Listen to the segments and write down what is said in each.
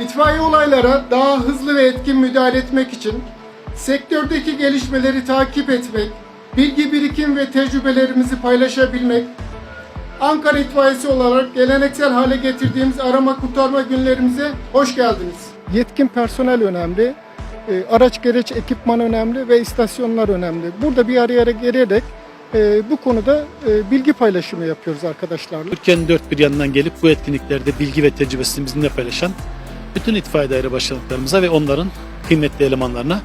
İtfaiye olaylara daha hızlı ve etkin müdahale etmek için sektördeki gelişmeleri takip etmek, bilgi birikim ve tecrübelerimizi paylaşabilmek, Ankara İtfaiyesi olarak geleneksel hale getirdiğimiz arama kurtarma günlerimize hoş geldiniz. Yetkin personel önemli, e, araç gereç ekipman önemli ve istasyonlar önemli. Burada bir araya gelerek e, bu konuda e, bilgi paylaşımı yapıyoruz arkadaşlarla. Türkiye'nin dört bir yanından gelip bu etkinliklerde bilgi ve tecrübesini bizimle paylaşan bütün itfaiye daire başkanlıklarımıza ve onların kıymetli elemanlarına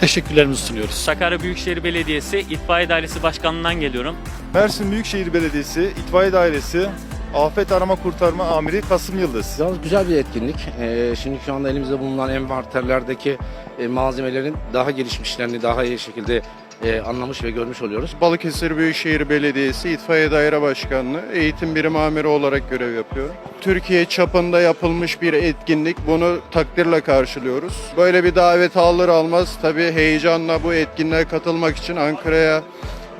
teşekkürlerimizi sunuyoruz. Sakarya Büyükşehir Belediyesi İtfaiye Dairesi Başkanlığı'ndan geliyorum. Mersin Büyükşehir Belediyesi İtfaiye Dairesi Afet Arama Kurtarma Amiri Kasım Yıldız. Yalnız güzel bir etkinlik. Ee, şimdi şu anda elimizde bulunan envanterlerdeki e, malzemelerin daha gelişmişlerini daha iyi şekilde e, anlamış ve görmüş oluyoruz. Balıkesir Büyükşehir Belediyesi İtfaiye Daire Başkanlığı Eğitim Birimi Amiri olarak görev yapıyorum. Türkiye çapında yapılmış bir etkinlik. Bunu takdirle karşılıyoruz. Böyle bir davet alır almaz tabii heyecanla bu etkinliğe katılmak için Ankara'ya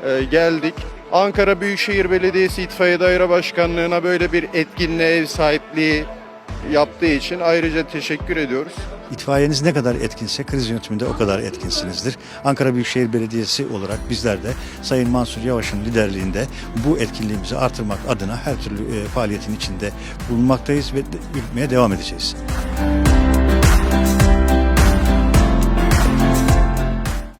e, geldik. Ankara Büyükşehir Belediyesi İtfaiye Daire Başkanlığı'na böyle bir etkinliğe ev sahipliği yaptığı için ayrıca teşekkür ediyoruz. İtfaiyeniz ne kadar etkinse kriz yönetiminde o kadar etkinsinizdir. Ankara Büyükşehir Belediyesi olarak bizler de Sayın Mansur Yavaş'ın liderliğinde bu etkinliğimizi artırmak adına her türlü e, faaliyetin içinde bulunmaktayız ve yürütmeye devam edeceğiz.